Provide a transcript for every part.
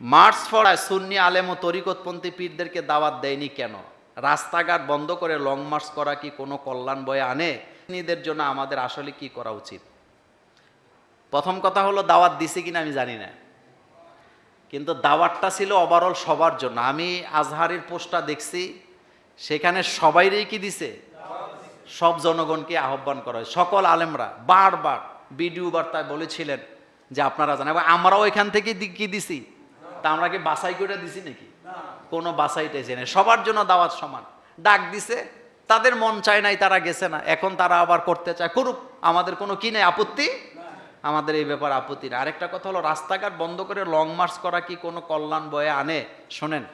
March ফড়ায় সুন্নি আলেম ও তরিকতপন্থী পীরদেরকে দাওয়াত দেয়নি কেন? রাস্তাঘাট বন্ধ করে লং মার্চ করা কি কোনো কল্যাণ বয়ে আনে? নিজেদের জন্য আমাদের আসলে কি করা উচিত? প্রথম কথা হলো, দাওয়াত দিছে কিনা আমি জানি না। কিন্তু দাওয়াতটা ছিল ওভারঅল সবার জন্য। আমি আজহারের পোস্টটা দেখছি, সেখানে সবাইরই কি দিছে? সব জনগণকে আহ্বান করা হয়। সকল আলেমরা বারবার বিডিও বার্তায় বলেছিলেন যে আপনারা জানেন আমরাও এখান থেকে কি দিছি? তা আমরা কি বাছাই করে দিছি নাকি? কোনো বাছাই টাইছে না। সবার জন্য দাওয়াত সমান। ডাক দিছে, তাদের মন চায় নাই, তারা গেছে না। এখন তারা আবার করতে চায়। করুক, আমাদের কোনো কি নেই? আপত্তি? আমাদের এই ব্যাপার আপত্তি না। আরেকটা কথা হলো, রাস্তাঘাট বন্ধ করে লং মার্চ করা কি কোনো কল্যাণ বয়ে আনে? শোনেন,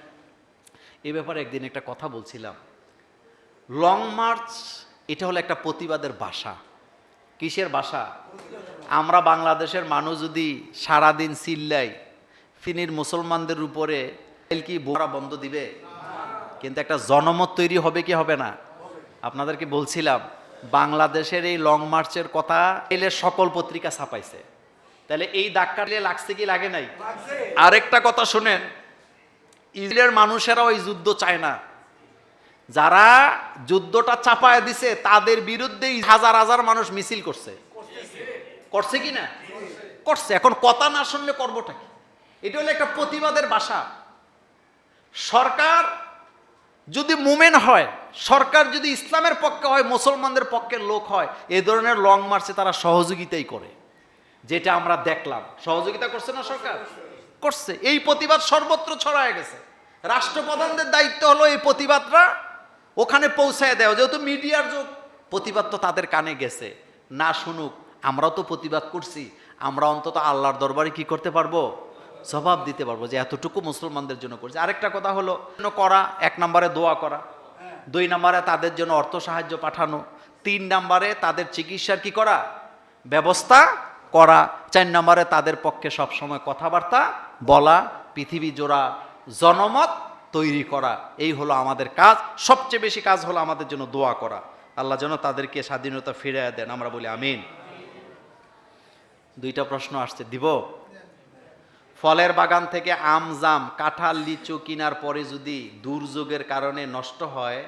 এই ব্যাপারে একদিন একটা কথা বলছিলাম। লং মার্চ এটা হলো একটা প্রতিবাদের ভাষা কিসের বাসা? আমরা বাংলাদেশের মানুষ যদি সারাদিন চিল্লাই ফিনির মুসলমানদের উপরে কি বোরা বন্ধ দিবে? কিন্তু একটা জনমত তৈরি হবে কি হবে না? আপনাদেরকে বলছিলাম বাংলাদেশের এই লং মার্চের কথা এলে সকল পত্রিকা ছাপাইছে। তাহলে এই ধাক্কা লাগছে কি লাগে নাই? আরেকটা কথা শুনেন ইসরায়েলের মানুষেরা ওই যুদ্ধ চায় না। যারা যুদ্ধটা চাপায় দিছে তাদের বিরুদ্ধে হাজার হাজার মানুষ মিছিল করছে। করছে কি না? করছে। এখন কথা না শুনলে করবোটা কি? এটা হলো একটা প্রতিবাদের বাসা। সরকার যদি মুমেন হয়, সরকার যদি ইসলামের পক্ষে হয়, মুসলমানদের পক্ষের লোক হয় এই ধরনের লং মার্চে তারা সহযোগিতাই করে। যেটা আমরা দেখলাম। সহযোগিতা করছে না সরকার? করছে। এই প্রতিবাদ সর্বত্র ছড়ায় গেছে। রাষ্ট্রপ্রধানদের দায়িত্ব হলো এই প্রতিবাদটা ওখানে পৌঁছায় দেওয়া। যেহেতু মিডিয়ার যুগ, প্রতিবাদ তো তাদের কানে গেছে। না শুনুক, আমরাও তো প্রতিবাদ করছি। আমরা অন্তত আল্লাহর দরবারে কি করতে পারব? জবাব দিতে পারব যে এতটুকু মুসলমানদের জন্য করছে। আরেকটা কথা হলো করা, এক নম্বরে দোয়া করা, দুই নম্বরে তাদের জন্য অর্থ সাহায্য পাঠানো, তিন নম্বরে তাদের চিকিৎসার কি করা? ব্যবস্থা করা, চার নম্বরে তাদের পক্ষে সবসময় কথাবার্তা বলা, পৃথিবী জোড়া জনমত তৈরি করা, এই হলো আমাদের কাজ। সবচেয়ে বেশি কাজ হলো আমাদের জন্য দোয়া করা। আল্লাহ যেন তাদেরকে স্বাধীনতা ফিরে দেন, আমরা বলি আমিন। দুইটা প্রশ্ন আসছে, দিব? ফলের বাগান থেকে আম, জাম, কাঁঠাল, লিচু কিনার পরে যদি দুর্যোগের কারণে নষ্ট হয়,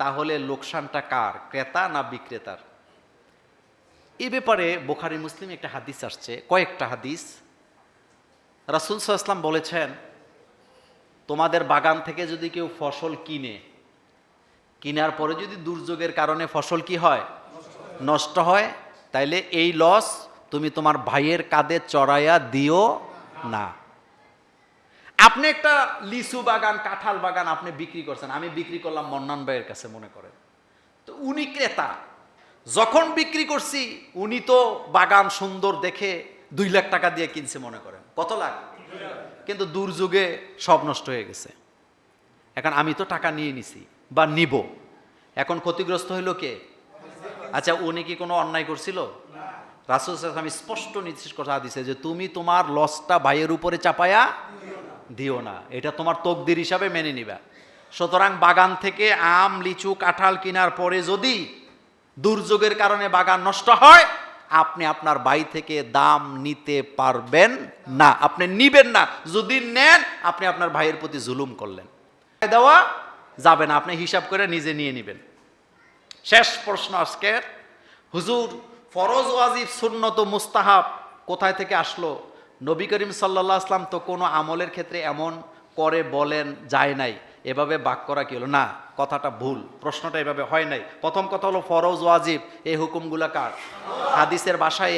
তাহলে লোকসানটা কার? ক্রেতা না বিক্রেতার? এ ব্যাপারে বোখারি মুসলিম একটা হাদিস আসছে, কয়েকটা হাদিস। রাসুল সাল্লাম বলেছেন, তোমাদের বাগান থেকে যদি কেউ ফসল কিনে, কেনার পরে যদি দুর্যোগের কারণে ফসল কি হয়? নষ্ট হয়, তাইলে এই লস তুমি তোমার ভাইয়ের কাঁধে চড়াইয়া দিও না। আপনি একটা লিচু বাগান, কাঁঠাল বাগান আপনি বিক্রি করছেন, আমি বিক্রি করলাম মন্নান ভাইয়ের কাছে মনে করেন। তো উনি ক্রেতা, যখন বিক্রি করছি, উনি তো বাগান সুন্দর দেখে দুই লাখ টাকা দিয়ে কিনছে মনে করেন। কত লাখ? কিন্তু দুর্যোগে সব নষ্ট হয়ে গেছে। এখন আমি তো টাকা নিয়ে নিছি বা নিব। এখন ক্ষতিগ্রস্ত হইল কে? আচ্ছা উনি কি কোনো অন্যায় করছিল? রাসুল আমি স্পষ্ট নির্দেশ কথা দিছে যে তুমি তোমার লসটা ভাইয়ের উপরে চাপায়া দিও না। এটা তোমার তকদির হিসাবে মেনে নিবা। সুতরাং বাগান থেকে আম লিচু কাঁঠাল কেনার পরে যদি দুর্যোগের কারণে বাগান নষ্ট হয় আপনি আপনার বাই থেকে দাম নিতে পারবেন না। আপনি নিবেন না। যদি নেন আপনি আপনার ভাইয়ের প্রতি জুলুম করলেন। দেওয়া যাবে না। আপনি হিসাব করে নিজে নিয়ে নেবেন। শেষ প্রশ্ন আজকের। হুজুর, ফরজ ওয়াজিব, সুন্নত, মুস্তাহাব কোথায় থেকে আসলো? নবী করিম সাল্লাহ আসলাম তো কোনো আমলের ক্ষেত্রে এমন করে বলেন যায় নাই। এভাবে বাক করা কি হলো? না, কথাটা ভুল। প্রশ্নটা এভাবে হয় নাই। প্রথম কথা হলো, ফরজ ওয়াজিব, এই হুকুমগুলা কার? হাদিসের ভাষায়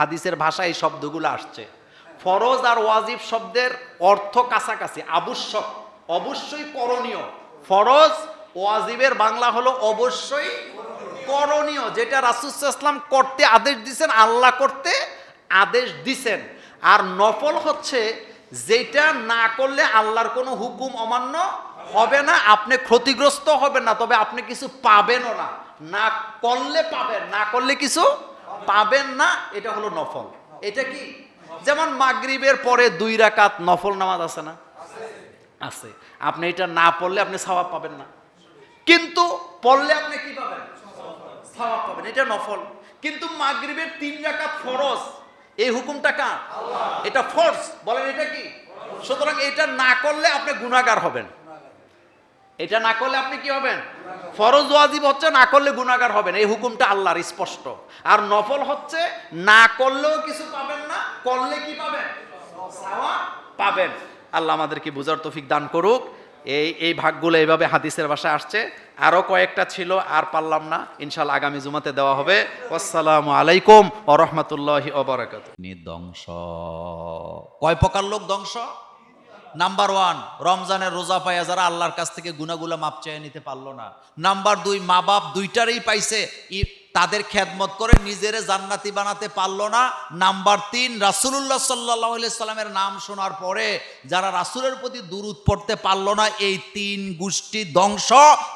হাদিসের ভাষায় এই শব্দগুলো আসছে। ফরজ আর ওয়াজিব শব্দের অর্থ কাছাকাছি, আবশ্যক, অবশ্যই করণীয়। ফরজ ওয়াজিবের বাংলা হলো অবশ্যই করণীয়। যেটা রাসুসাল্লাম করতে আদেশ দিছেন, আল্লাহ করতে আদেশ দিছেন। আর নফল হচ্ছে যেটা না করলে আল্লাহর কোনো হুকুম অমান্য হবে না, আপনি ক্ষতিগ্রস্ত হবেন না, তবে আপনি কিছু পাবেনও না। না করলে পাবেন, না করলে কিছু পাবেন না, এটা হলো নফল। এটা কি? যেমন মাগরিবের পরে দুই রাকাত নফল নামাজ আছে না? আছে। আপনি এটা না পড়লে আপনি সওয়াব পাবেন না। কিন্তু পড়লে আপনি কি পাবেন? সওয়াব পাবেন। এটা নফল। কিন্তু মাগরিবের তিন রাকাত ফরজ এই হুকুমটা কার? এটা ফরজ। বলেন এটা কি? সুতরাং এটা না করলে আপনি গুণাগার হবেন। এটা না করলে আপনি কি হবেন? ফরজ ওয়াজিব হচ্ছে না করলে গুণাগার হবেন। এই হুকুমটা আল্লাহর স্পষ্ট। আর নফল হচ্ছে না করলেও কিছু পাবেন না করলে কি পাবেন? পাবেন। আল্লাহ আমাদেরকে বুঝার তৌফিক দান করুক। এই এই ভাগগুলো এইভাবে হাদিসের ভাষায় আসছে। আরও কয়েকটা ছিল, আর পারলাম না। ইনশাল্লাহ আগামী জুমাতে দেওয়া হবে। আসসালামু আলাইকুম ও রহমতুল্লাহি ওবরাকাত ধ্বংস। কয় প্রকার লোক ধ্বংস? নাম্বার ওয়ান রমজানের রোজা পাইয়া যারা আল্লাহর কাছ থেকে গুনাগুলা মাপ চেয়ে নিতে পারল না। নাম্বার দুই মা বাপ দুইটারই পাইছে তাদের খেদমত করে নিজেরে জান্নাতি বানাতে পারল না। নাম্বার তিন রাসুল্লাহ সাল্লাহ সাল্লামের নাম শোনার পরে যারা রাসুলের প্রতি দূরত পড়তে পারল না, এই তিন গোষ্ঠী ধ্বংস,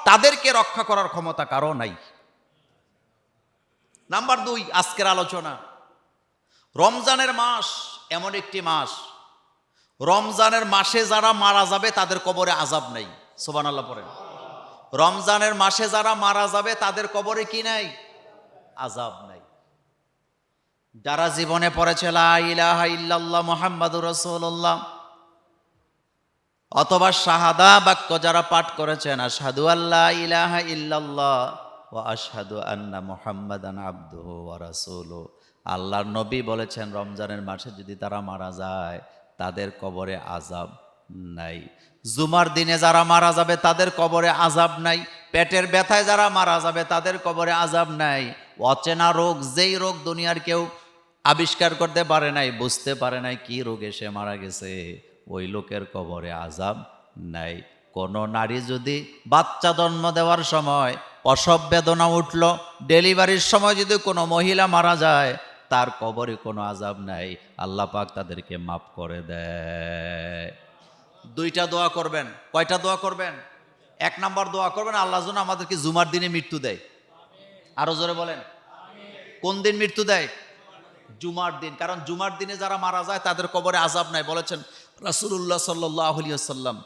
তাদেরকে রক্ষা করার ক্ষমতা কারও নাই। নাম্বার দুই, আজকের আলোচনা। রমজানের মাস এমন একটি মাস। রমজানের মাসে যারা মারা যাবে, তাদের কবরে আজাব নেই। সোবান আল্লাহ পড়েন। রমজানের মাসে যারা মারা যাবে, তাদের কবরে কি নাই? আজাব নাই। যারা জীবনে পড়েছে ইলাহা রাসূলুল্লাহ, অথবা শাহাদা বাক্য যারা পাঠ করেছেন, আশহাদু আল্লাহ ইলাহা ইল্লাল্লাহ ওয়া আশহাদু আন্না মুহাম্মাদান আবদুহু ওয়া আল্লাহর নবী বলেছেন, রমজানের মাসে যদি তারা মারা যায়, তাদের কবরে আজাব নাই। জুমার দিনে যারা মারা যাবে, তাদের কবরে আজাব নাই। পেটের ব্যথায় যারা মারা যাবে, তাদের কবরে আজাব নাই। অচেনা রোগ, যেই রোগ দুনিয়ার কেউ আবিষ্কার করতে পারে নাই, বুঝতে পারে নাই কি রোগে সে মারা গেছে। ওই লোকের কবরে আজাব নাই। কোনো নারী যদি বাচ্চা জন্ম দেওয়ার সময় প্রসব বেদনা উঠল, ডেলিভারির সময় যদি কোনো মহিলা মারা যায়, তার কবরে কোনো আজাব নাই। আল্লাহ পাক তাদেরকে মাফ করে দেয়। দুইটা দোয়া করবেন। কয়টা দোয়া করবেন? এক নাম্বার দোয়া করবেন, আল্লাহ যেন আমাদেরকে জুমার দিনে মৃত্যু দেয়। আরও জোরে বলেন। কোন দিন মৃত্যু দেয়? জুমার দিন। কারণ জুমার দিনে যারা মারা যায়, তাদের কবরে আজাব নাই। বলেছেন রাসুল্লাহ সাল্লাম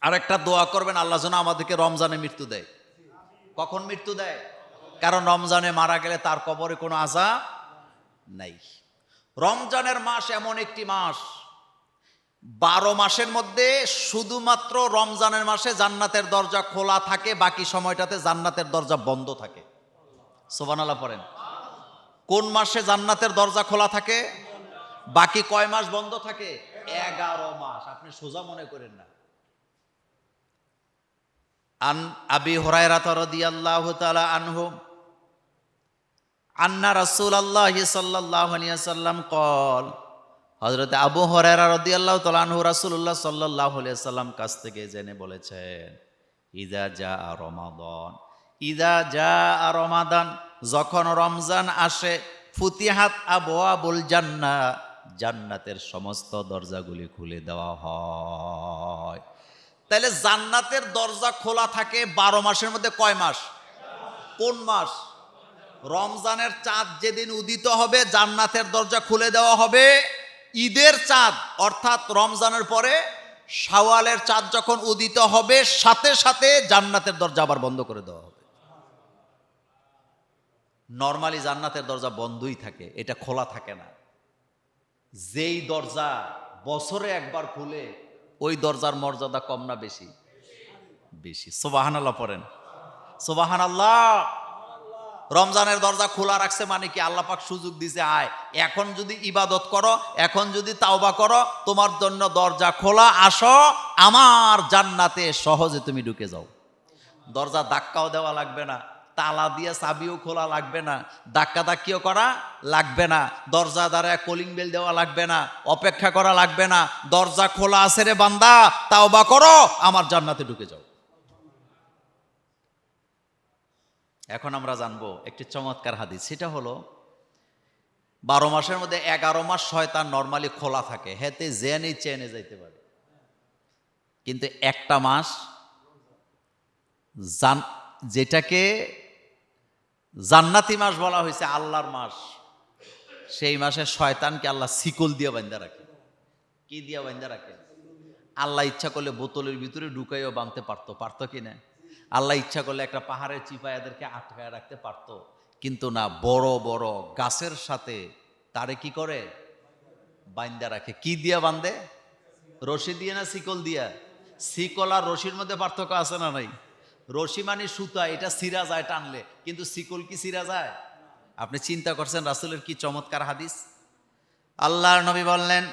আর একটা দোয়া করবেন, আল্লাহ যেন আমাদেরকে রমজানে মৃত্যু দেয়। কখন মৃত্যু দেয়? কারণ রমজানে মারা গেলে তার কবরে কোনো আজাব নাই। রমজানের মাস এমন একটি মাস, বারো মাসের মধ্যে শুধুমাত্র রমজানের মাসে জান্নাতের দরজা খোলা থাকে, বাকি সময়টাতে জান্নাতের দরজা বন্ধ থাকে। সোবানাল্লাহ পড়েন। কোন মাসে জান্নাতের দরজা খোলা থাকে? বাকি কয় মাস বন্ধ থাকে? এগারো মাস। আপনি সোজা মনে করেন না। আন আবি হরাইরাত রাদিয়াল্লাহু তাআলা আনহু, আন্না রাসূলুল্লাহ সাল্লাল্লাহু আলাইহি সাল্লাম কল, হযরত আবু হুরায়রা রাদিয়াল্লাহু তাআলা আনহু রাসূলুল্লাহ সাল্লাল্লাহু আলাইহি সাল্লাম কাছ থেকে জেনে বলেছেন ইদা জা রমাদান। ইদা জা রমাদান, যখন রমজান আসে, ফুতিহাত বল জান্না জান্নাতের সমস্ত দরজাগুলি খুলে দেওয়া হয়। তাহলে জান্নাতের দরজা খোলা থাকে বারো মাসের মধ্যে কয় মাস? কোন মাস? রমজানের চাঁদ যেদিন উদিত হবে, জান্নাতের দরজা খুলে দেওয়া হবে। ঈদের চাঁদ, অর্থাৎ রমজানের পরে শাওয়ালের চাঁদ যখন উদিত হবে, সাথে সাথে জান্নাতের দরজা আবার বন্ধ করে দেওয়া হবে। নর্মালি জান্নাতের দরজা বন্ধই থাকে, এটা খোলা থাকে না। যেই দরজা বছরে একবার খুলে, ওই দরজার মর্যাদা কম না বেশি? বেশি। সোবাহান আল্লাহ পড়েন। সোবাহান আল্লাহ রমজানের দরজা খোলা রাখছে মানে কি? আল্লাহ পাক সুযোগ দিছে, আয়। এখন যদি ইবাদত করো, এখন যদি তাওবা করো, তোমার জন্য দরজা খোলা, আসো, আমার জান্নাতে সহজে তুমি ঢুকে যাও। দরজা ধাক্কাও দেওয়া লাগবে না। তালা দিয়ে চাবিও খোলা লাগবে না ধাক্কা ধাক্কিও করা লাগবে না, দরজা দ্বারা কলিং বেল দেওয়া লাগবে না, অপেক্ষা করা লাগবে না, দরজা খোলা আছে রে বান্দা তাও বা করো, আমার জান্নাতে ঢুকে যাও। এখন আমরা জানব একটি চমৎকার হাদিস, সেটা হলো বারো মাসের মধ্যে এগারো মাস শয়তান নর্মালি খোলা থাকে, হেতে জেনে চেনে যাইতে পারে। কিন্তু একটা মাস জান যেটাকে জান্নাতি মাস বলা হয়েছে আল্লাহর মাস। সেই মাসে শয়তানকে আল্লাহ শিকল দিয়ে বান্ধা রাখে। কি দিয়ে বান্ধা রাখে? আল্লাহ ইচ্ছা করলে বোতলের ভিতরে ঢুকাইও বাঁধতে পারতো। পারতো কি না? আল্লাহ ইচ্ছা করলে একটা পাহাড়ের চিপায় এদেরকে আটকায় রাখতে পারতো। কিন্তু না, বড় বড় গাছের সাথে তারে কি করে? বান্দা রাখে। কি দিয়া বান্ধে রশি দিয়ে না শিকল দিয়া? শিকল আর রশির মধ্যে পার্থক্য আছে না নাই? রশি মানে সুতা, এটা সিরা যায় টানলে। কিন্তু শিকল কি সিরা যায়? আপনি চিন্তা করছেন রাসুলের কি চমৎকার হাদিস? আল্লাহর নবী বললেন,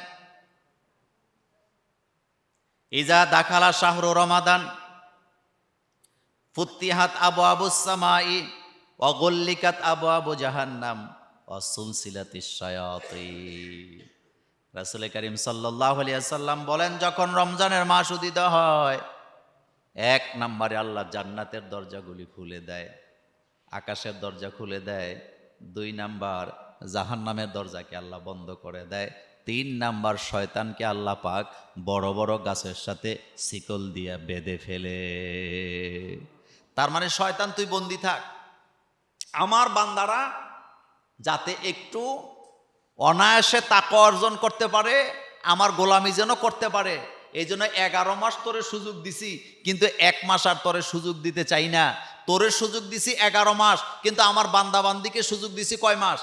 ইজা দাখালা শাহরু রমাদান, ফুত্তিহাত আবু আবু সামাই অগল্লিকাত আবু আবু জাহান্নাম রাসুল করিম সাল্লাহ সাল্লাম বলেন, যখন রমজানের মাস উদিত হয় এক নম্বরে আল্লাহ জান্নাতের দরজাগুলি খুলে দেয়, আকাশের দরজা খুলে দেয়, দুই নাম্বার জাহান্নামের দরজাকে আল্লাহ বন্ধ করে দেয়, তিন নাম্বার শয়তানকে আল্লাহ পাক বড় বড় গাছের সাথে শিকল দিয়া বেঁধে ফেলে। তার মানে শয়তান, তুই বন্দি থাক। আমার বান্দারা যাতে একটু অনায়াসে তাকে অর্জন করতে পারে, আমার গোলামি যেন করতে পারে এই জন্য এগারো মাস তোরে সুযোগ দিছি, কিন্তু এক মাস আর তোরে সুযোগ দিতে চাই না। তোরে সুযোগ দিছি এগারো মাস, কিন্তু আমার বান্দাবান্দিকে সুযোগ দিছি কয় মাস?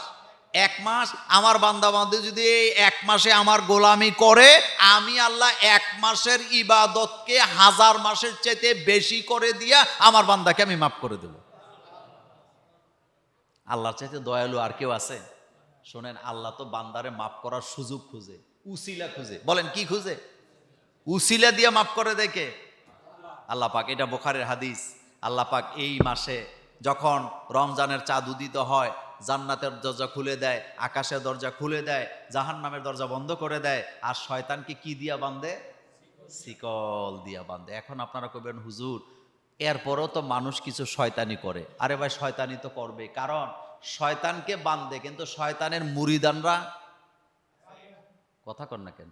এক মাস, আমার বান্দাবান্দি যদি এই এক মাসে আমার গোলামি করে, আমি আল্লাহ এক মাসের ইবাদতকে হাজার মাসের চাইতে বেশি করে দিয়া আমার বান্দাকে আমি মাফ করে দেব। আল্লাহর চাইতে দয়ালু আর কেউ আছে? শোনেন, আল্লাহ তো বান্দারে মাফ করার সুযোগ খুঁজে, উসিলা খুঁজে। বলেন, কি খুঁজে? উসিলা দিয়ে মাফ করে দেখে আল্লাহ পাক, এটা বোখারের হাদিস। আল্লাহ পাক এই মাসে যখন রমজানের চাঁদ উদিত হয়, জান্নাতের দরজা খুলে দেয়, আকাশের দরজা খুলে দেয় জাহান নামের দরজা বন্ধ করে দেয়, আর শয়তানকে কি দিয়া বান্ধে শিকল দিয়া বান্ধে এখন আপনারা কবেন হুজুর, এরপরও তো মানুষ কিছু শয়তানি করে। আরে ভাই, শয়তানি তো করবে কারণ শয়তানকে বান্ধে কিন্তু শয়তানের মুরিদানরা কথা কর না কেন?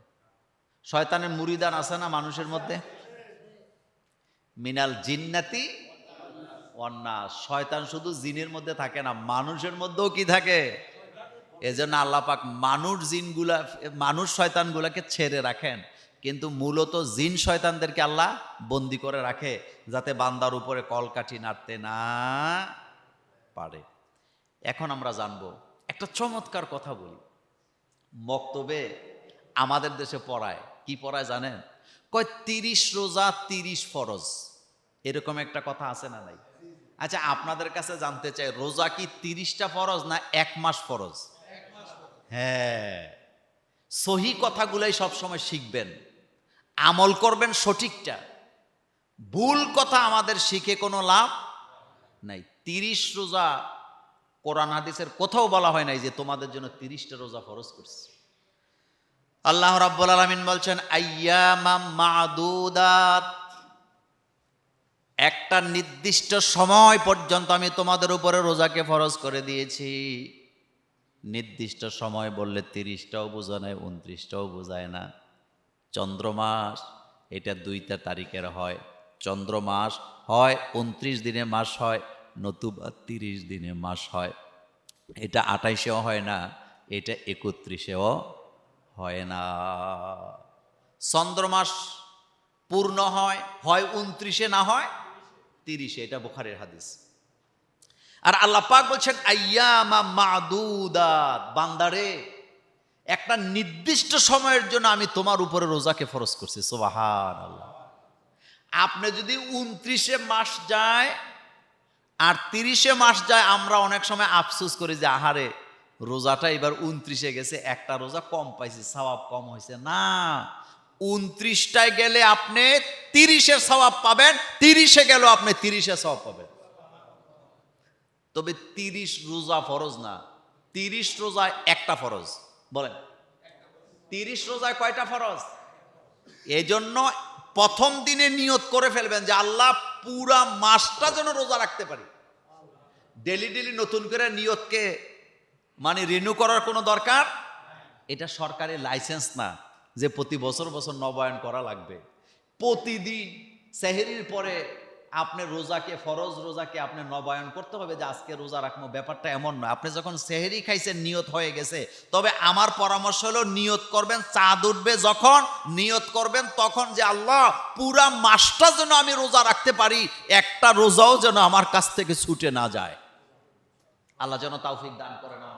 শয়তানের মুরিদান আছে না মানুষের মধ্যে? মিনাল জিন্নাতি অন্না শয়তান শুধু জিনের মধ্যে থাকে না, মানুষের মধ্যেও কি থাকে? এজন্য আল্লাহ পাক মানুষ জিনগুলা, মানুষ শয়তানগুলাকে ছেড়ে রাখেন। কিন্তু মূলত জিন শয়তানদেরকে আল্লাহ বন্দি করে রাখে, যাতে বান্দার উপরে কলকাঠি নাড়তে না পারে। এখন আমরা জানব, একটা চমৎকার কথা বলি। মক্তবে আমাদের দেশে পড়ায় কি পড়ায় জানেন? কয়, তিরিশ রোজা, তিরিশ ফরজ। এরকম একটা কথা আছে না নাই? আচ্ছা আপনাদের কাছে জানতে চাই, রোজা কি তিরিশটা ফরজ না এক মাস ফরজ? হ্যাঁ। সহি কথাগুলাই সবসময় শিখবেন। আমল করবেন সঠিকটা। ভুল কথা আমাদের শিখে কোনো লাভ নাই। তিরিশ রোজা কোরআন, হাদিসের কোথাও বলা হয় নাই যে তোমাদের জন্য তিরিশটা রোজা ফরজ করছে। আল্লাহ রাব্বুল আলামিন বলছেন মাদুদাত। একটা নির্দিষ্ট সময় পর্যন্ত আমি তোমাদের উপরে রোজাকে ফরজ করে দিয়েছি। নির্দিষ্ট সময় বললে তিরিশটাও বোঝায় না উনত্রিশটাও বোঝায় না। চন্দ্রমাস এটা দুইটা তারিখের হয়। চন্দ্রমাস হয়, উনত্রিশ দিনে মাস হয়, নতুবা তিরিশ দিনে মাস হয়। এটা আঠাইশেও হয় না, এটা একত্রিশেও হয় না। চন্দ্রমাস পূর্ণ হয় হয় উনত্রিশে না হয় তিরিশে, এটা বোখারের হাদিস। আর আল্লাহ পাক বলছেন, আইয়ামা মাদুদাত বান্দারে, একটা নির্দিষ্ট সময়ের জন্য আমি তোমার উপরে রোজাকে ফরজ করছি সোবাহান আল্লাহ আপনি যদি উনত্রিশে মাস যায় আর তিরিশে মাস যায়, আমরা অনেক সময় আফসুস করি যে, আহারে রোজাটা এবার উনত্রিশে গেছে, একটা রোজা কম পাইছে, সওয়াব কম হয়েছে না, উনত্রিশটায় গেলে আপনি তিরিশের সওয়াব পাবেন, তিরিশে গেল আপনি তিরিশে সওয়াব পাবেন। তবে তিরিশ রোজা ফরজ না, তিরিশ রোজা একটা ফরজ, বলেন। তিরিশ রোজায় কয়টা ফরজ? এই জন্য প্রথম দিনে নিয়ত করে ফেলবেন যে আল্লাহ পুরা মাসটা যেন রোজা রাখতে পারি। ডেলি ডেলি নতুন করে নিয়তকে মানে রিনিউ করার কোনো দরকার? এটা সরকারি লাইসেন্স না, যে প্রতি বছর বছর নবায়ন করা লাগবে। প্রতিদিন সেহেরির পরে আপনি রোজাকে, ফরজ রোজাকে আপনি নবায়ন করতে হবে যে আজকে রোজা রাখব। ব্যাপারটা এমন না। আপনি যখন সেহেরি খাইছেন, নিয়ত হয়ে গেছে। তবে আমার পরামর্শ হলো, নিয়ত করবেন, চাঁদ উঠবে যখন, নিয়ত করবেন তখন যে আল্লাহ, পুরা মাসটা যেন আমি রোজা রাখতে পারি, একটা রোজাও যেন আমার কাছ থেকে ছুটে না যায়। আল্লাহ যেন তাওফিক দান করে না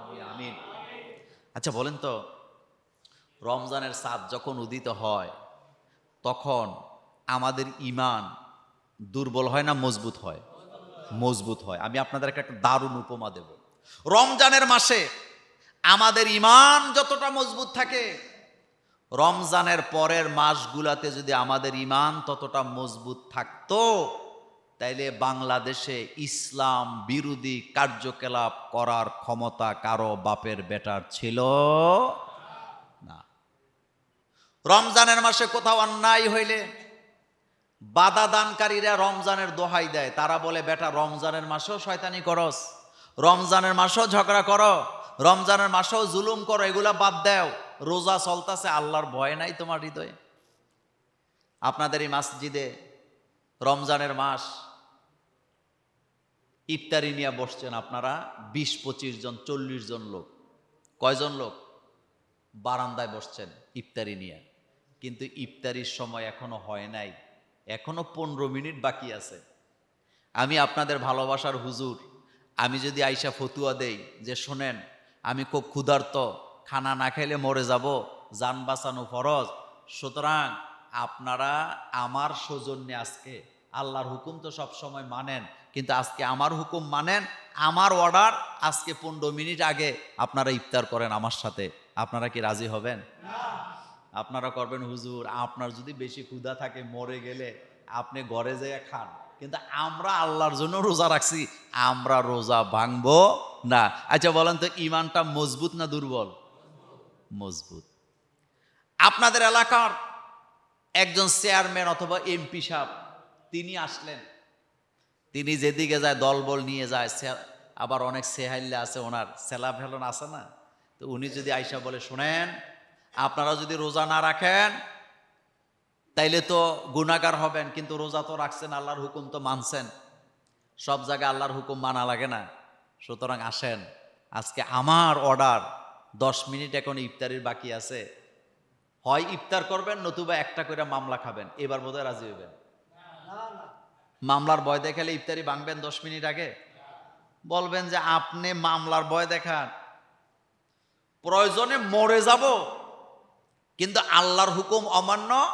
আচ্ছা বলেন তো, রমজানের চাঁদ যখন উদিত হয়, তখন আমাদের ইমান দুর্বল হয় না মজবুত হয়? মজবুত হয়। আমি আপনাদের একটা দারুণ উপমা দেব। রমজানের মাসে আমাদের ইমান যতটা মজবুত থাকে, রমজানের পরের মাসগুলাতে যদি আমাদের ইমান ততটা মজবুত থাকতো তাইলে বাংলাদেশে ইসলাম বিরোধী কার্যকলাপ করার ক্ষমতা কারও বাপের, বেটার ছিল না। রমজানের মাসে কোথাও অন্যায় হইলে বাধা দানকারীরা রমজানের দোহাই দেয়। তারা বলে, বেটা, রমজানের মাসেও শয়তানি করস, রমজানের মাসেও ঝগড়া করো, রমজানের মাসেও জুলুম করো, এগুলা বাদ দেও, রোজা চলতেছে, আল্লাহর ভয় নাই তোমার হৃদয়ে? আপনাদের এই মসজিদে রমজানের মাস ইফতারি নিয়ে বসছেন আপনারা, বিশ, পঁচিশ জন, চল্লিশ জন লোক। কয়জন লোক? বারান্দায় বসছেন ইফতারি নিয়ে। কিন্তু ইফতারির সময় এখনও হয় নাই। এখনও পনেরো মিনিট বাকি আছে। আমি আপনাদের ভালোবাসার হুজুর। আমি যদি আইসা ফতুয়া দেই যে, শোনেন, আমি খুব ক্ষুধার্ত, খানা না খেলে মরে যাব, যান বাঁচানো ফরজ। সুতরাং আপনারা আমার সৌজন্যে আজকে আল্লাহর হুকুম তো সব সময় মানেন কিন্তু আজকে আমার হুকুম মানেন, আমার অর্ডার আজকে পনেরো মিনিট আগে আপনারা ইফতার করেন আমার সাথে। আপনারা কি রাজি হবেন? আপনারা করবেন, হুজুর, আপনার যদি বেশি ক্ষুধা থাকে মরে গেলে আপনি ঘরে যেয়ে খান। কিন্তু আমরা আল্লাহর জন্য রোজা রাখছি, আমরা রোজা ভাঙবো না। আচ্ছা বলেন তো ইমানটা মজবুত না দুর্বল? মজবুত। আপনাদের এলাকার একজন চেয়ারম্যান অথবা এমপি সাহেব, তিনি আসলেন। তিনি যেদিকে যায় দলবল নিয়ে যায় আবার অনেক সেহাইল্লা আছে, ওনার সেলা ফেলন আছে না? তো উনি যদি আইসা বলে, শোনেন, আপনারা যদি রোজা না রাখেন, তাইলে তো গুণাগার হবেন, কিন্তু রোজা তো রাখছেন, আল্লাহর হুকুম তো মানছেন। সব জায়গায় আল্লাহর হুকুম মানা লাগে না। সুতরাং আসেন, আজকে আমার অর্ডার দশ মিনিট এখন ইফতারির বাকি আছে। হয় ইফতার করবেন, নতুবা একটা করে মামলা খাবেন। এবার বোধহয় রাজি হইবেন। মামলার ভয় দেখালে ইফতারি ভাঙবেন দশ মিনিট আগে? বলবেন যে, আপনি মামলার ভয় দেখান। প্রয়োজনে মরে যাব, কিন্তু আল্লাহর হুকুম অমান্য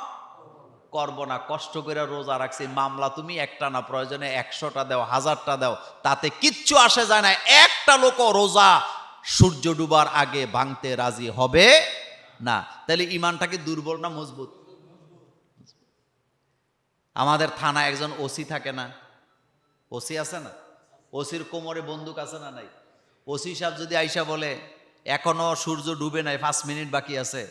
করব না। কষ্ট করে রোজা রাখছি। মামলা তুমি একটা না, প্রয়োজনে একশোটা দাও, হাজারটা দাও। তাতে কিচ্ছু আসে যায় না। একটা লোকও রোজা সূর্য ডুবার আগে ভাঙতে রাজি হবে না। তাহলে ইমানটাকে দুর্বল না মজবুত? আমাদের থানা একজন ওসি থাকে না। ওসি আছে না? ওসির কোমরে বন্দুক আছে না নাই? ওসি সাহেব যদি আইসা বলে, এখনও সূর্য ডুবে নাই, পাঁচ মিনিট বাকি আছে।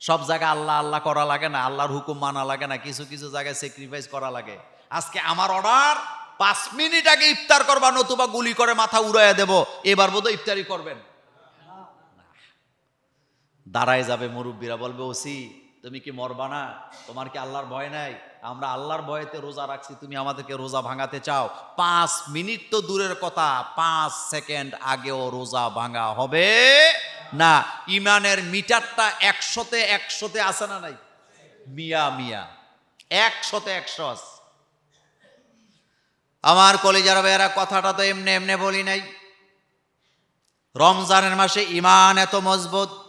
সব জায়গায় আল্লাহ আল্লাহ করা লাগে না, আল্লাহর হুকুম মানা লাগে না, কিছু কিছু জায়গায় স্যাক্রিফাইস করা লাগে। আজকে আমার অর্ডার পাঁচ মিনিট আগে ইফতার করবা, নতুবা গুলি করে মাথা উড়াইয়া দেব, এবার বোধ ইফতারি করবেন। দাঁড়ায় যাবে মুরব্বীরা, বলবে, ওসি তুমি কি মরবা না তোমার কি আল্লাহর ভয় নাই? আমরা আল্লাহর ভয়েতে রোজা রাখছি, তুমি আমাদেরকে রোজা ভাঙাতে চাও। পাঁচ মিনিট তো দূরের কথা, পাঁচ সেকেন্ড আগেও রোজা ভাঙা হবে না। ইমানের মিটারটা একশোতে একশোতে আছে না নাই? মিয়া মিয়া। একশোতে একশো আছে। আমার কলেজার ভাইয়েরা, কথাটা তো এমনি এমনি বলি নাই। রমজানের মাসে ইমান এত মজবুত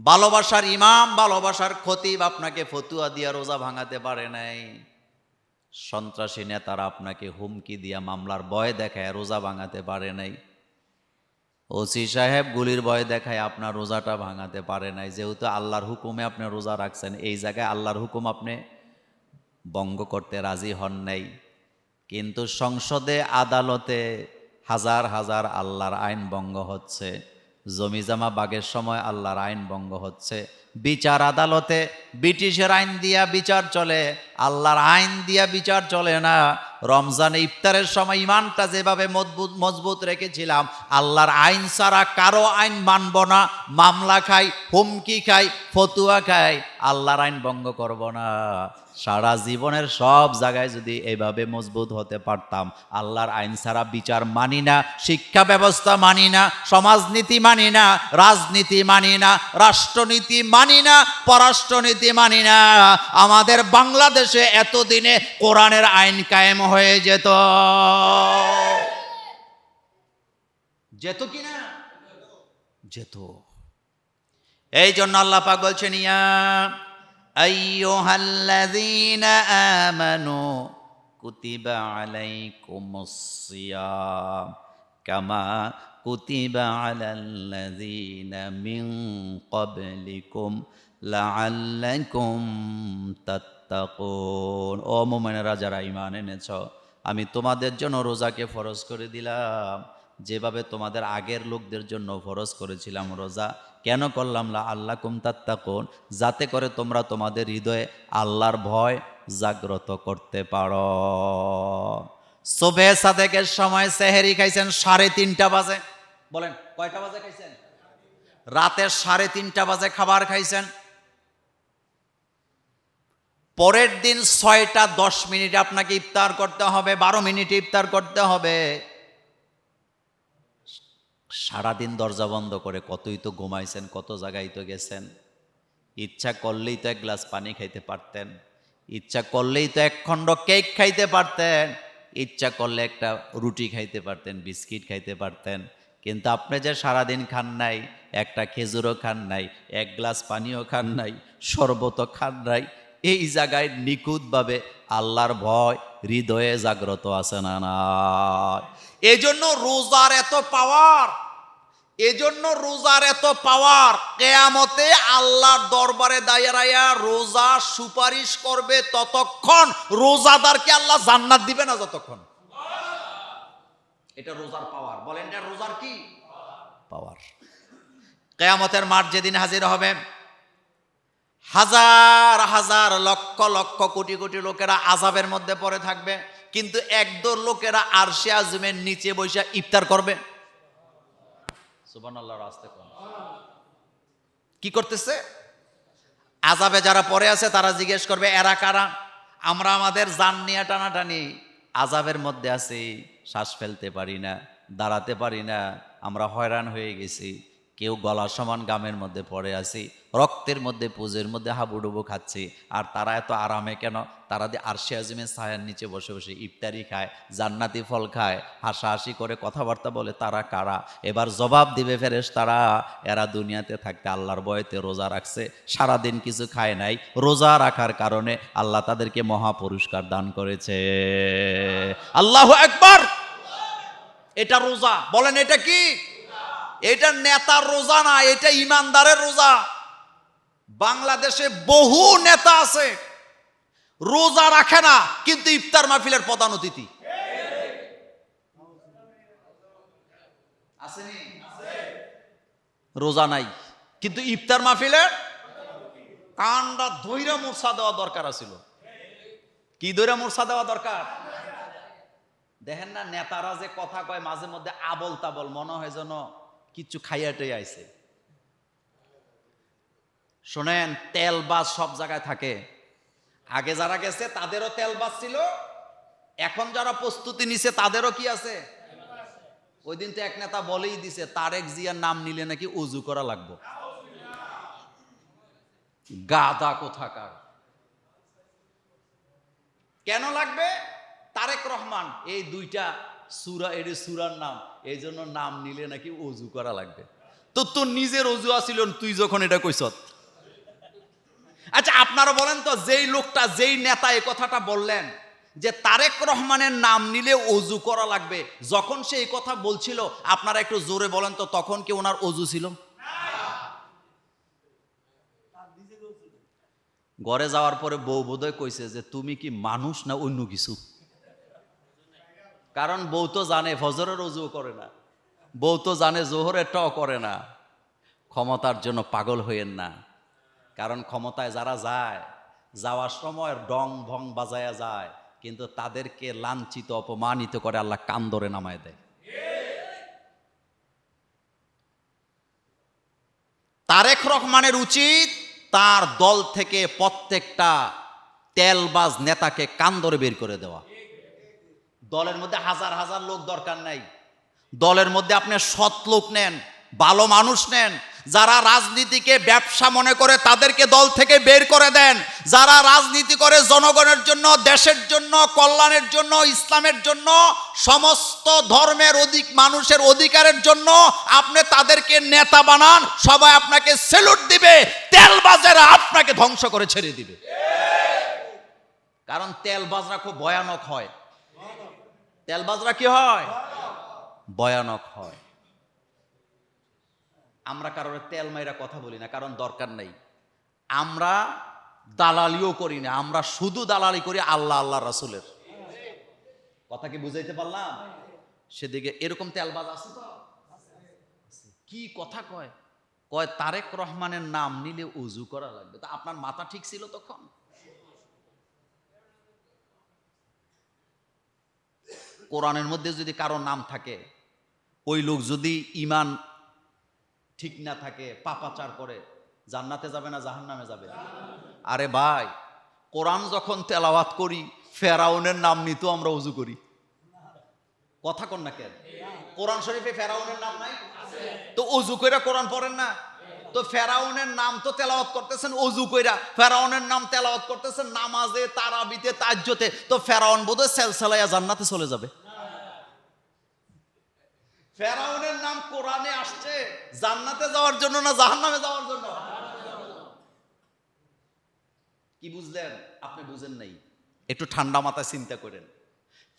ভালোবাসার ইমাম, ভালোবাসার খতিব আপনাকে ফতুয়া দিয়া রোজা ভাঙাতে পারে নাই। সন্ত্রাসী নেতারা আপনাকে হুমকি দিয়া মামলার ভয় দেখায়, রোজা ভাঙাতে পারে নাই। ওসি সাহেব গুলির ভয় দেখায়, আপনার রোজাটা ভাঙাতে পারে নাই। যেহেতু আল্লাহর হুকুমে আপনি রোজা রাখছেন, এই জায়গায় আল্লাহর হুকুম আপনি বঙ্গ করতে রাজি হন নাই। কিন্তু সংসদে আদালতে হাজার হাজার আল্লাহর আইন ভঙ্গ হচ্ছে। জমিজামা বাগের সময় আল্লাহর আইন ভঙ্গ হচ্ছে। বিচার আদালতে ব্রিটিশের আইন দিয়া বিচার চলে, আল্লাহর আইন দিয়া বিচার চলে না। রমজানে ইফতারের সময় ইমানটা যেভাবে মজবুত মজবুত রেখেছিলাম, আল্লাহর আইন ছাড়া কারও আইন মানব না। মামলা খাই, হুমকি খাই, ফতুয়া খাই, আল্লাহর আইন ভঙ্গ করব না। সারা জীবনের সব জায়গায় যদি এইভাবে মজবুত হতে পারতাম, আল্লাহর আইন ছাড়া বিচার মানি না, শিক্ষা ব্যবস্থা মানি না, সমাজনীতি মানি না, রাজনীতি মানি না, রাষ্ট্রনীতি মানি না, পররাষ্ট্রনীতি মানি না। আমাদের বাংলাদেশে এতদিনে কোরআনের আইন কায়েম হয়ে যেত যেত কি না যেত এই জন্য আল্লাহ পাক বলছেন ইয়া আইয়ুহাল্লাযীনা আমানু কুতিবা আলাইকুমুস সিয়াম কামা কুতিবা আলাল্লাযীনা মিন ক্বাবলিকুম লাআল্লাকুম তাত তাকুন ও মোমেনেরা, যারা ইমান এনেছ, আমি তোমাদের জন্য রোজাকে ফরজ করে দিলাম। যেভাবে তোমাদের আগের লোকদের জন্য ফরজ করেছিলাম রোজা, কেন করলাম? লা আল্লাহ কুমতাত্তাকুন যাতে করে তোমরা তোমাদের হৃদয়ে আল্লাহর ভয় জাগ্রত করতে পারো। সোভে সাদেকের সময় সেহেরি খাইছেন সাড়ে তিনটা বাজে। বলেন, কয়টা বাজে খাইছেন? রাতের সাড়ে তিনটা বাজে খাবার খাইছেন। পরের দিন ছয়টা দশ মিনিট আপনাকে ইফতার করতে হবে, বারো মিনিট ইফতার করতে হবে। সারাদিন দরজা বন্ধ করে কতই তো ঘুমাইছেন, কত জায়গায় তো গেছেন। ইচ্ছা করলেই তো এক গ্লাস পানি খাইতে পারতেন, ইচ্ছা করলেই তো এক খণ্ড কেক খাইতে পারতেন, ইচ্ছা করলে একটা রুটি খাইতে পারতেন, বিস্কিট খাইতে পারতেন। কিন্তু আপনি যে সারাদিন খান নাই, একটা খেজুরও খান নাই, এক গ্লাস পানিও খান নাই, শরবতও খান নাই এই জায়গায় নিখুঁতভাবে আল্লাহর ভয় হৃদয়ে জাগ্রত আছে না না এই জন্য রোজার এত পাওয়ার এজন্য রোজার এত পাওয়ার কেয়ামতে আল্লাহর দরবারে দাঁড়াইয়া রোজা সুপারিশ করবে ততক্ষণ রোজাদারকে আল্লাহ জান্নাত দিবে না যতক্ষণ? এটা রোজার পাওয়ার বলেন এটা রোজার কি? পাওয়ার কেয়ামতের মাঠ যেদিন হাজির হবে হাজার হাজার, লক্ষ লক্ষ, কোটি কোটি লোকেরা আজাবের মধ্যে পড়ে থাকবে। কিন্তু একদল লোকেরা আরশে আজমের নিচে বসে ইফতার করবে। কি করতেছে? আজাবে যারা পড়ে আছে, তারা জিজ্ঞেস করবে, এরা কারা? আমরা আমাদের জান নিয়ে টানাটানি। আজাবের মধ্যে আছি, শ্বাস ফেলতে পারি না, দাঁড়াতে পারি না, আমরা হয়রান হয়ে গেছি। কেউ গলা সমান গামের মধ্যে পড়ে আছি, রক্তের মধ্যে, পুজোর মধ্যে হাবুডুবু খাচ্ছি, আর তারা এত আরামে কেন? তারা দিয়ে আরশি আজমের ছায়ার নিচে বসে বসে ইফতারি খায়, জান্নাতি ফল খায়, হাসাহাসি করে কথাবার্তা বলে, তারা কারা? এবার জবাব দিবে ফেরেস তারা এরা দুনিয়াতে থাকতে আল্লাহর বয়েতে রোজা রাখছে, সারাদিন কিছু খায় নাই, রোজা রাখার কারণে আল্লাহ তাদেরকে মহা পুরস্কার দান করেছে। আল্লাহ একবার এটা রোজা, বলেন এটা কি? এটা নেতার রোজা না, এটা ইমানদারের রোজা। বাংলাদেশে বহু নেতা আছে, রোজা রাখে না, কিন্তু ইফতার মাহফিলের প্রধান অতিথি। রোজা নাই, কিন্তু ইফতার মাহফিলের কান্ডা ধৈরা মূর্ছা দেওয়া দরকার আছিল। কি ধৈরা মূর্ছা দেওয়া দরকার? দেখেন না, নেতারা যে কথা কয়, মাঝে মধ্যে আবল তাবল মনে হয় যেন কিছু খাইয়াটে আইছে। শোনেন, তেল বাস সব জায়গায় থাকে। আগে যারা গেছে, তাদেরও তেল বাস ছিল। এখন যারা প্রস্তুতি নিছে, তাদেরও কি আছে? ওই দিন তো এক নেতা বলেই দিছে, তারেক জিয়ার নাম নিলে নাকি উজু করা লাগবে। গাদা কোথাকার। কেন লাগবে? তারেক রহমান, এই দুইটা সুরা, এর সুরার নাম। এই জন্য নাম নিলে নাকি অজু করা লাগবে। তো তোর নিজের অজু আসিল তুই যখন এটা কইসত আচ্ছা আপনারা বলেন তো, যেই লোকটা, যেই নেতা এই কথাটা বললেন, যে তারেক রহমানের নাম নিলে অজু করা লাগবে, যখন সে এই কথা বলছিল, আপনারা একটু জোরে বলেন তো, তখন কি ওনার অজু ছিল? ঘরে যাওয়ার পরে বউ বোধহয় কইছে যে, তুমি কি মানুষ না অন্য কিছু? কারণ বউ তো জানে, ফজরের রজুও করে না। বউ তো জানে জোহরের টাও করে না। ক্ষমতার জন্য পাগল হইয়েন না। কারণ ক্ষমতায় যারা যায়, যাওয়ার সময় ডং ভং বাজায়া যায়, কিন্তু তাদেরকে লাঞ্ছিত, অপমানিত করে আল্লাহ কান ধরে নামায় দেয়। তারেক রহমানের উচিত তার দল থেকে প্রত্যেকটা তেলবাজ নেতাকে কান ধরে বের করে দেওয়া। দলের মধ্যে হাজার হাজার লোক দরকার নাই। দলের মধ্যে আপনি সৎ লোক নেন, ভালো মানুষ নেন, যারা রাজনীতিকে ব্যবসা মনে করে তাদেরকে দল থেকে বের করে দেন, যারা রাজনীতি করে জনগণের জন্য, দেশের জন্য, কল্যাণের জন্য, ইসলামের জন্য, সমস্ত ধর্মের অধিক, মানুষের অধিকারের জন্য আপনি তাদেরকে নেতা বানান, সবাই আপনাকে সেলুট দিবে, তেলবাজেরা আপনাকে ধ্বংস করে ছেড়ে দিবে। কারণ তেলবাজরা খুব ভয়ানক হয়। তেলবাজরা কি হয়? ভয়ানক হয়। আমরা কারোর তেল মাইরা কথা বলি না, কারণ দরকার নেই। আমরা দালালিও করি না, আমরা শুধু দালালি করি আল্লাহ আল্লাহ রাসুলের। কথা কি বুঝাইতে পারলাম? সেদিকে এরকম তেলবাজ আছে তো? কি কথা কয়? কয়, তারেক রহমানের নাম নিলে উজু করা লাগবে। তা আপনার মাথা ঠিক ছিল তখন? কোরআনের মধ্যে যদি কারও নাম থাকে, ওই লোক যদি ইমান ঠিক না থাকে, পাপাচার করে, জান্নাতে যাবে না জাহান নামে যাবে? আরে ভাই, কোরআন যখন তেলাওয়াত করি, ফেরাউনের নাম নিতেও আমরা উজু করি। কথা কন না কেন? কোরআন শরীফে ফেরাউনের নাম নাই? তো উজু করে কোরআন পড়েন না? তো ফেরাউনের নাম তো তেলাওয়াত করতেছেন, অজু কইরা। ফেরাউনের নাম তেলাওয়াত করতেছেন, নামাজে, তারাবিতে, তাজ্জতে। তো ফেরাউন বোধহয় সেলসালাইয়া জান্নাতে চলে যাবে। ফেরাউনের নাম কোরআনে আসছে, জান্নাতে যাওয়ার জন্য না জাহান্নামে যাওয়ার জন্য? কি বুঝলেন? আপনি বুঝেন নাই। একটু ঠান্ডা মাথায় চিন্তা করেন।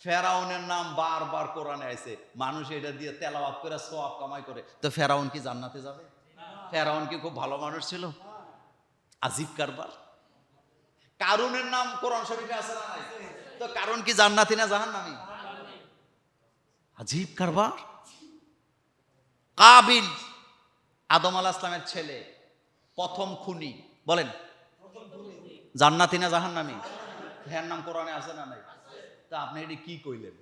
ফেরাউনের নাম বারবার কোরআনে আছে মানুষ এটা দিয়ে তেলাওয়াত করে সোয়াব কামাই করে। তো ফেরাউন কি জান্নাতে যাবে? ফেরাউন কি খুব ভালো মানুষ ছিল? আজিব কারবার। কারুনের নাম কোরআন শরীফে আছে না নাই? তো কারণ কি জান্নাতি না জাহান্নামী? আজিব কারবার। কাবিল আদম আলাহ ইসলামের ছেলে, প্রথম খুনি। বলেন, জান্নাতি না জাহান্নামী? হ্যার নাম কোরআনে আছে না নাই? তা আপনি এটি কি কইলেন?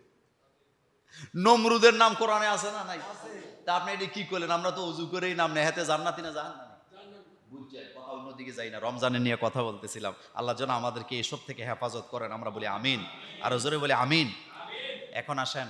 নমরুদের নাম কোরআনে আছে না নাই? তা আপনি এটি কি করলেন? আমরা তো উজু করেই নাম নেহাতে জান্নাতি না বুঝছেন, কথা অন্যদিকে যাই না রমজানের নিয়ে কথা বলতেছিলাম। আল্লাহ যেন আমাদেরকে এসব থেকে হেফাজত করেন, আমরা বলি আমিন। আর জোরে বলি আমিন। এখন আসেন